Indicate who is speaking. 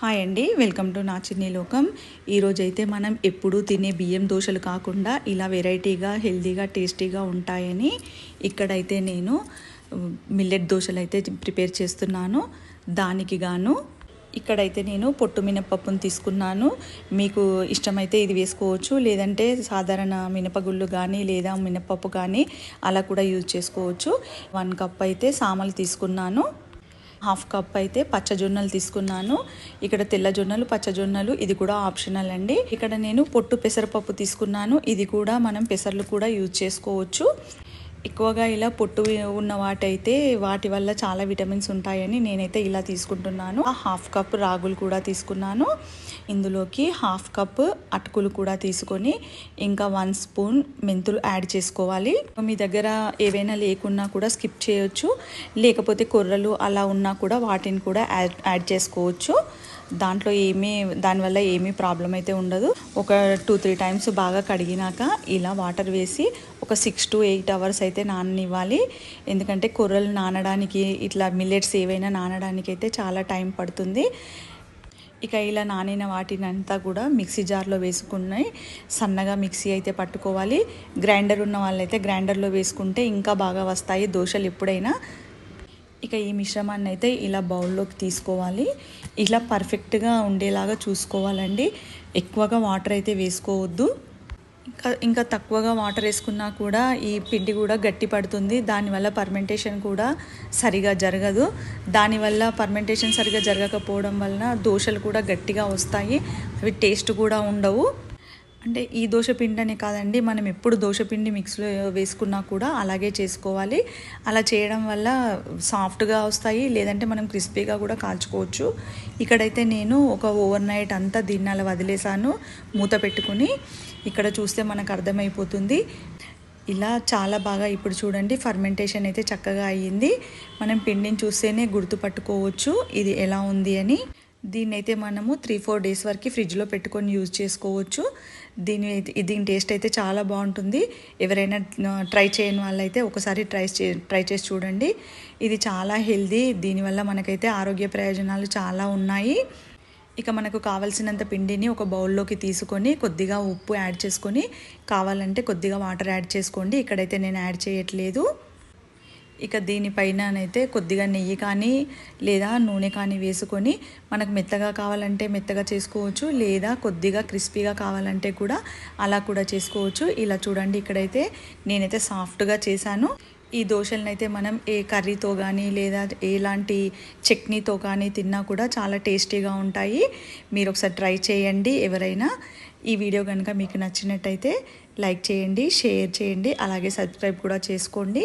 Speaker 1: Hi అండి welcome to నా చిన్ని లోకం ఈరోజైతే మనం ఎప్పుడూ తినే బియ్యం దోశలు కాకుండా ఇలా వెరైటీగా హెల్తీగా టేస్టీగా ఉంటాయని ఇక్కడైతే నేను మిల్లెట్ దోశలు అయితే ప్రిపేర్ చేస్తున్నాను. దానికి గాను ఇక్కడైతే నేను పొట్టు మినపప్పును తీసుకున్నాను. మీకు ఇష్టమైతే ఇది వేసుకోవచ్చు లేదంటే సాధారణ మినపగుళ్ళు కానీ లేదా మినపప్పు కానీ అలా కూడా యూజ్ చేసుకోవచ్చు. వన్ కప్ అయితే సామలు తీసుకున్నాను. హాఫ్ కప్ అయితే పచ్చజొన్నలు తీసుకున్నాను. ఇక్కడ తెల్ల జొన్నలు పచ్చజొన్నలు ఇది కూడా ఆప్షనల్ అండి. ఇక్కడ నేను పొట్టు పెసరపప్పు తీసుకున్నాను. ఇది కూడా మనం పెసర్లు కూడా యూజ్ చేసుకోవచ్చు. ఎక్కువగా ఇలా పొట్టు ఉన్న వాటైతే వాటి వల్ల చాలా విటమిన్స్ ఉంటాయని నేనైతే ఇలా తీసుకుంటున్నాను. హాఫ్ కప్ రాగులు కూడా తీసుకున్నాను. ఇందులోకి హాఫ్ కప్ అటుకులు కూడా తీసుకొని ఇంకా వన్ స్పూన్ మెంతులు యాడ్ చేసుకోవాలి. మీ దగ్గర ఏవైనా లేకున్నా కూడా స్కిప్ చేయొచ్చు. లేకపోతే కొర్రలు అలా ఉన్నా కూడా వాటిని కూడా యాడ్ యాడ్ చేసుకోవచ్చు. దాంట్లో ఏమీ దానివల్ల ఏమీ ప్రాబ్లం అయితే ఉండదు. ఒక టూ త్రీ టైమ్స్ బాగా కడిగినాక ఇలా వాటర్ వేసి ఒక సిక్స్ టు ఎయిట్ అవర్స్ అయితే నాననివ్వాలి. ఎందుకంటే కూరలు నానడానికి ఇట్లా మిల్లెట్స్ ఏవైనా నానడానికి అయితే చాలా టైం పడుతుంది. ఇక ఇలా నానిన వాటిని అంతా కూడా మిక్సీ జార్లో వేసుకున్నాయి. సన్నగా మిక్సీ అయితే పట్టుకోవాలి. గ్రైండర్ ఉన్న వాళ్ళైతే గ్రైండర్లో వేసుకుంటే ఇంకా బాగా వస్తాయి. దోశలు ఎప్పుడైనా ఇక ఈ మిశ్రమాన్ని అయితే ఇలా బౌల్లోకి తీసుకోవాలి. ఇలా పర్ఫెక్ట్గా ఉండేలాగా చూసుకోవాలండి. ఎక్కువగా వాటర్ అయితే వేసుకోవద్దు. ఇంకా ఇంకా తక్కువగా వాటర్ వేసుకున్నా కూడా ఈ పిండి కూడా గట్టి పడుతుంది. దానివల్ల పర్మెంటేషన్ కూడా సరిగా జరగదు. దానివల్ల పర్మెంటేషన్ సరిగా జరగకపోవడం వలన దోశలు కూడా గట్టిగా వస్తాయి. అవి టేస్ట్ కూడా ఉండవు. అంటే ఈ దోశపిండి అనే కాదండి మనం ఎప్పుడు దోశపిండి మిక్స్లో వేసుకున్నా కూడా అలాగే చేసుకోవాలి. అలా చేయడం వల్ల సాఫ్ట్గా వస్తాయి లేదంటే మనం క్రిస్పీగా కూడా కాల్చుకోవచ్చు. ఇక్కడైతే నేను ఒక ఓవర్ నైట్ అంతా దీన్ని అలా వదిలేసాను మూత పెట్టుకుని. ఇక్కడ చూస్తే మనకు అర్థమైపోతుంది. ఇలా చాలా బాగా ఇప్పుడు చూడండి ఫర్మెంటేషన్ అయితే చక్కగా అయ్యింది. మనం పిండిని చూస్తేనే గుర్తుపట్టుకోవచ్చు ఇది ఎలా ఉంది అని. దీన్ని అయితే మనము త్రీ ఫోర్ డేస్ వరకు ఫ్రిడ్జ్లో పెట్టుకొని యూజ్ చేసుకోవచ్చు. దీని దీని టేస్ట్ అయితే చాలా బాగుంటుంది. ఎవరైనా ట్రై చేయని వాళ్ళైతే ఒకసారి ట్రై చే ట్రై చేసి చూడండి. ఇది చాలా హెల్దీ దీనివల్ల మనకైతే ఆరోగ్య ప్రయోజనాలు చాలా ఉన్నాయి. ఇక మనకు కావలసినంత పిండిని ఒక బౌల్లోకి తీసుకొని కొద్దిగా ఉప్పు యాడ్ చేసుకొని కావాలంటే కొద్దిగా వాటర్ యాడ్ చేసుకోండి. ఇక్కడైతే నేను యాడ్ చేయట్లేదు. ఇక దీనిపైననైతే కొద్దిగా నెయ్యి కానీ లేదా నూనె కానీ వేసుకొని మనకు మెత్తగా కావాలంటే మెత్తగా చేసుకోవచ్చు లేదా కొద్దిగా క్రిస్పీగా కావాలంటే కూడా అలా కూడా చేసుకోవచ్చు. ఇలా చూడండి ఇక్కడైతే నేనైతే సాఫ్ట్గా చేశాను. ఈ దోశలను అయితే మనం ఏ కర్రీతో కానీ లేదా ఎలాంటి చట్నీతో కానీ తిన్నా కూడా చాలా టేస్టీగా ఉంటాయి. మీరు ఒకసారి ట్రై చేయండి ఎవరైనా. ఈ వీడియో కనుక మీకు నచ్చినట్టయితే లైక్ చేయండి షేర్ చేయండి అలాగే సబ్స్క్రైబ్ కూడా చేసుకోండి.